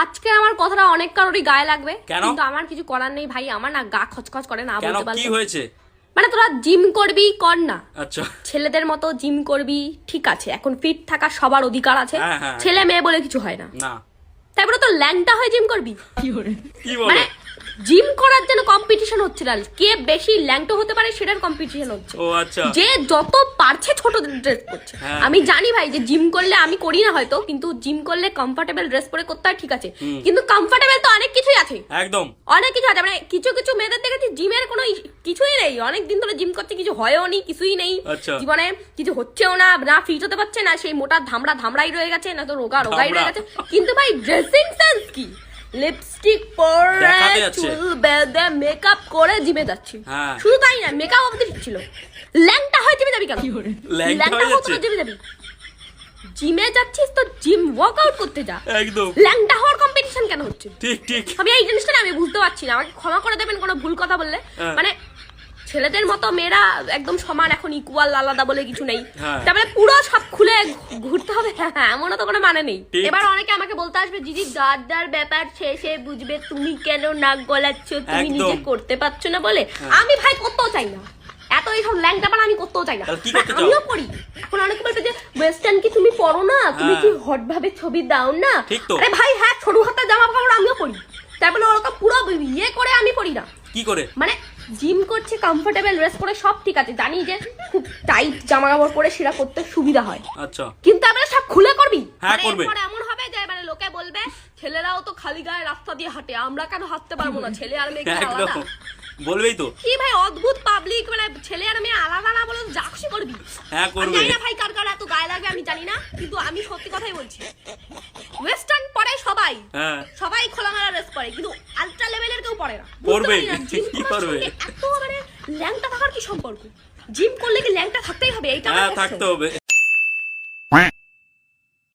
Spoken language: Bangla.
আজকে আমার কথাটা অনেক কারোরই গায়ে লাগবে কিন্তু আমার কিছু করার নেই ভাই আমার না গা খচখচ করে না বলতে বলতে কি হয়েছে? মানে তোরা জিম করবি কর না। আচ্ছা। ছেলেদের মতো জিম করবি ঠিক আছে এখন ফিট থাকা সবার অধিকার আছে। হ্যাঁ, হ্যাঁ। ছেলে মেয়ে বলে কিছু হয় না। না। তারপরে তো ল্যাংটা হয়ে জিম করবি? কি বলো? মানে জিম করার জন্য কম্পিটিশন হচ্ছে না। কে বেশি ল্যাংটো হতে পারে সেটার কম্পিটিশন হচ্ছে। ও আচ্ছা। যে যত পারছে ছোট ড্রেস করছে। হ্যাঁ। আমি জানি ভাই যে জিম করলে আমি করি না হয়তো কিন্তু জিম করলে কমফোর্টেবল ড্রেস পরে করতে হয় ঠিক আছে। কিন্তু কমফোর্টেবল তো অনেক কিছুই আছে। একদম। অনেক কিছু আছে। মানে কিছু কিছু মেয়েদের দেখেছি জিমের কোনো কিছুই নেই। অনেক দিন ধরে জিম করছে কিছু হয়ও নি কিছুই নেই। আচ্ছা। জীবনে কিছু হচ্ছেও না না ফিট হতে পারছে না। সেই মোটা ধামড়া ধামড়াই রয়ে গেছে না তো রোগা রোগাই রয়ে গেছে। কিন্তু ভাই ড্রেসিং সেন্স কি? লিপস্টিক পরে চুল বেঁধে মেকআপ করে জিমে যাচ্ছি। হ্যাঁ। শুধু তাই না মেকআপ অবধি ছিল। ল্যাংটা হয়ে জিমে যাবি কেন? ল্যাংটা হয়ে হয়ে জিমে যাবি। জিমে যাচ্ছিস তো জিম ওয়ার্কআউট করতে যা। একদম। ল্যাংটা হওয়ার কম্পিটিশন কেন হচ্ছে? ঠিক ঠিক। আমি এই জিনিসটা আমি বুঝতে পারছি না। আমাকে ক্ষমা করে দেবেন কোনো ভুল কথা বললে। হ্যাঁ। মানে ছেলেদের মতো মেয়েরা একদম সমান এখন ইকুয়াল আলাদা বলে কিছু নেই। হ্যাঁ। তারপরে পুরো সব খুলে ঘুরতে হবে? হ্যাঁ এমনও তো কোনো মানে নেই। এবার অনেকে আমাকে বলতে আসবে দিদি গাদ্দার ব্যাপার শেষে বুঝবে তুমি কেন নাক গলাচ্ছ? তুমি নিজে করতে পারছ না বলে? আমি ভাই করতেও চাই না। এত এইসব ল্যাংটা পাড়া আমি করতেও চাই না। হ্যাঁ? আমিও করি। এখন অনেকে বলবে যে ওয়েস্টার্ন কি তুমি পরো না? তুমি হ্যাঁ। কি হট ভাবে ছবি দাও না? আরে ভাই হ্যাঁ ছোট হাতের জামা কাপড় আমিও পরি। তারপরে ওরকম পুরো ইয়ে করে আমি পরি না। কি করে? মানে জিম করছে কমফোর্টেবল ড্রেস পরে সব ঠিক আছে। জানি যে খুব টাইট জামা কাপড় পরে সেটা করতে সুবিধা হয়। আচ্ছা। কিন্তু আমরা সব খুলে করবি? হ্যাঁ, করবে। এমন হবে যে মানে লোকে বলবে ছেলেরাও তো খালি গায়ে রাস্তা দিয়ে হাঁটে আমরা কেন হাঁটতে পারব না? ছেলে আর মেয়ে কি আলাদা। বলবেই তো। কি ভাই অদ্ভুত পাবলিক মানে ছেলে আর মেয়ে আলাদা আলাদা বলে যা খুশি করবি। হ্যাঁ করবে। জানি না ভাই কার কার এত গায়ে লাগবে আমি জানি না কিন্তু আমি সত্যি কথাই বলছি। ওয়েস্টার্ন পরে সবাই। হ্যাঁ। সবাই খোলামেলা ড্রেস পরে কিন্তু আলট্রা লেভেলের কেউ পরে না। পরবে। কি? সঙ্গে এত মানে ল্যাংটা থাকার কি সম্পর্ক? জিম করলে কি ল্যাংটা থাকতেই হবে? এইটা হ্যাঁ থাকতে হবে।